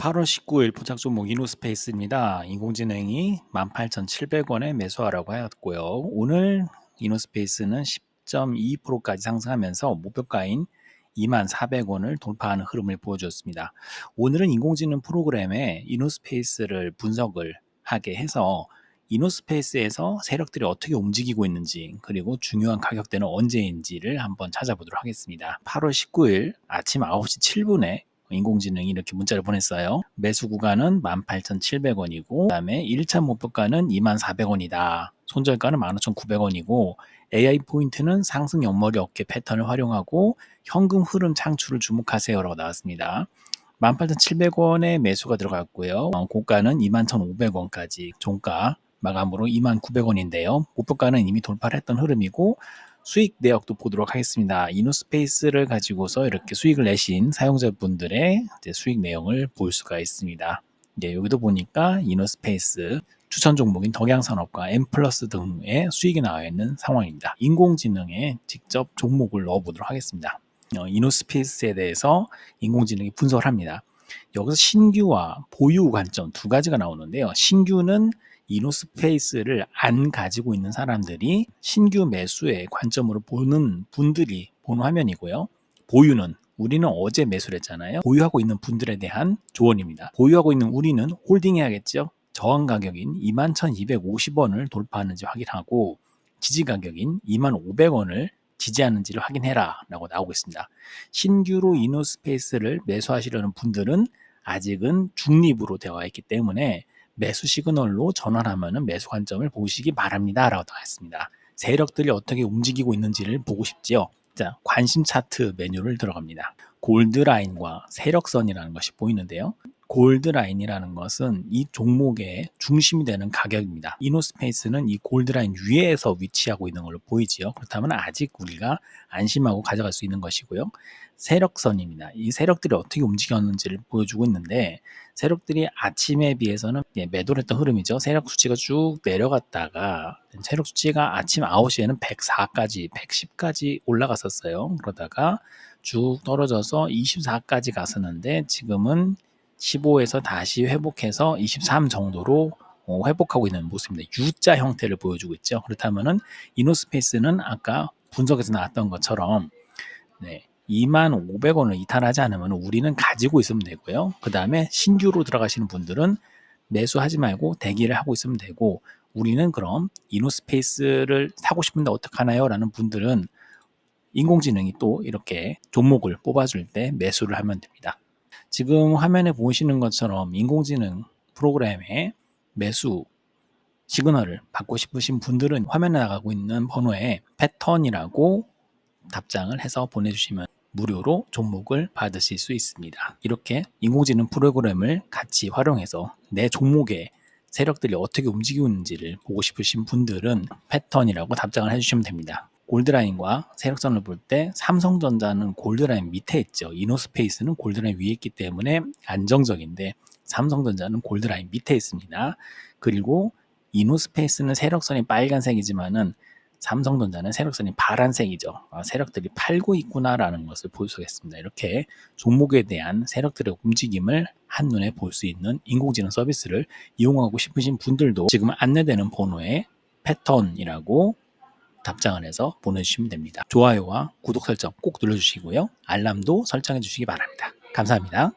8월 19일 포착 종목 이노스페이스입니다. 인공지능이 18,700원에 매수하라고 하였고요. 오늘 이노스페이스는 10.2%까지 상승하면서 목표가인 24,400원을 돌파하는 흐름을 보여주었습니다. 오늘은 인공지능 프로그램에 이노스페이스를 분석을 하게 해서 이노스페이스에서 세력들이 어떻게 움직이고 있는지 그리고 중요한 가격대는 언제인지를 한번 찾아보도록 하겠습니다. 8월 19일 아침 9시 7분에 인공지능이 이렇게 문자를 보냈어요. 매수 구간은 18,700원이고 그다음에 1차 목표가는 24,400원이다. 손절가는 15,900원이고 AI 포인트는 상승 옆머리 어깨 패턴을 활용하고 현금 흐름 창출을 주목하세요라고 나왔습니다. 18,700원에 매수가 들어갔고요. 어, 고가는 21,500원까지 종가 마감으로 29,900원인데요. 목표가는 이미 돌파를 했던 흐름이고 수익 내역도 보도록 하겠습니다. 이노스페이스를 가지고서 이렇게 수익을 내신 사용자분들의 수익 내용을 볼 수가 있습니다. 네, 여기도 보니까 이노스페이스 추천 종목인 덕양산업과 엠플러스 등의 수익이 나와 있는 상황입니다. 인공지능에 직접 종목을 넣어보도록 하겠습니다. 어, 이노스페이스에 대해서 인공지능이 분석을 합니다. 여기서 신규와 보유 관점 두 가지가 나오는데요. 신규는 이노스페이스를 안 가지고 있는 사람들이 신규 매수의 관점으로 보는 분들이 보는 화면이고요. 보유는 우리는 어제 매수를 했잖아요. 보유하고 있는 분들에 대한 조언입니다. 보유하고 있는 우리는 홀딩해야겠죠. 저항 가격인 21,250원을 돌파하는지 확인하고 지지 가격인 25,500원을 지지하는지를 확인해라 라고 나오고 있습니다. 신규로 이노스페이스를 매수하시려는 분들은 아직은 중립으로 되어 있기 때문에 매수 시그널로 전환하면 매수 관점을 보시기 바랍니다. 라고 나왔습니다. 세력들이 어떻게 움직이고 있는지를 보고 싶지요. 자, 관심 차트 메뉴를 들어갑니다. 골드라인과 세력선이라는 것이 보이는데요. 골드라인이라는 것은 이 종목의 중심이 되는 가격입니다. 이노스페이스는 이 골드라인 위에서 위치하고 있는 걸로 보이지요. 그렇다면 아직 우리가 안심하고 가져갈 수 있는 것이고요. 세력선입니다. 이 세력들이 어떻게 움직였는지를 보여주고 있는데 세력들이 아침에 비해서는 예, 매도를 했던 흐름이죠. 세력 수치가 쭉 내려갔다가 세력 수치가 아침 9시에는 104까지, 110까지 올라갔었어요. 그러다가 쭉 떨어져서 24까지 갔었는데 지금은 15에서 다시 회복해서 23 정도로 어, 회복하고 있는 모습입니다. U자 형태를 보여주고 있죠. 그렇다면은 이노스페이스는 아까 분석에서 나왔던 것처럼 네, 25,500원을 이탈하지 않으면 우리는 가지고 있으면 되고요. 그 다음에 신규로 들어가시는 분들은 매수하지 말고 대기를 하고 있으면 되고 우리는 그럼 이노스페이스를 사고 싶은데 어떡하나요? 라는 분들은 인공지능이 또 이렇게 종목을 뽑아줄 때 매수를 하면 됩니다. 지금 화면에 보시는 것처럼 인공지능 프로그램의 매수 시그널을 받고 싶으신 분들은 화면에 나가고 있는 번호에 패턴이라고 답장을 해서 보내주시면 무료로 종목을 받으실 수 있습니다. 이렇게 인공지능 프로그램을 같이 활용해서 내 종목의 세력들이 어떻게 움직이고 있는지를 보고 싶으신 분들은 패턴이라고 답장을 해주시면 됩니다. 골드라인과 세력선을 볼 때 삼성전자는 골드라인 밑에 있죠. 이노스페이스는 골드라인 위에 있기 때문에 안정적인데 삼성전자는 골드라인 밑에 있습니다. 그리고 이노스페이스는 세력선이 빨간색이지만은 삼성전자는 세력선이 파란색이죠. 아, 세력들이 팔고 있구나라는 것을 볼 수가 있습니다. 이렇게 종목에 대한 세력들의 움직임을 한눈에 볼 수 있는 인공지능 서비스를 이용하고 싶으신 분들도 지금 안내되는 번호에 패턴이라고 답장을 해서 보내주시면 됩니다. 좋아요와 구독 설정 꼭 눌러주시고요. 알람도 설정해 주시기 바랍니다. 감사합니다.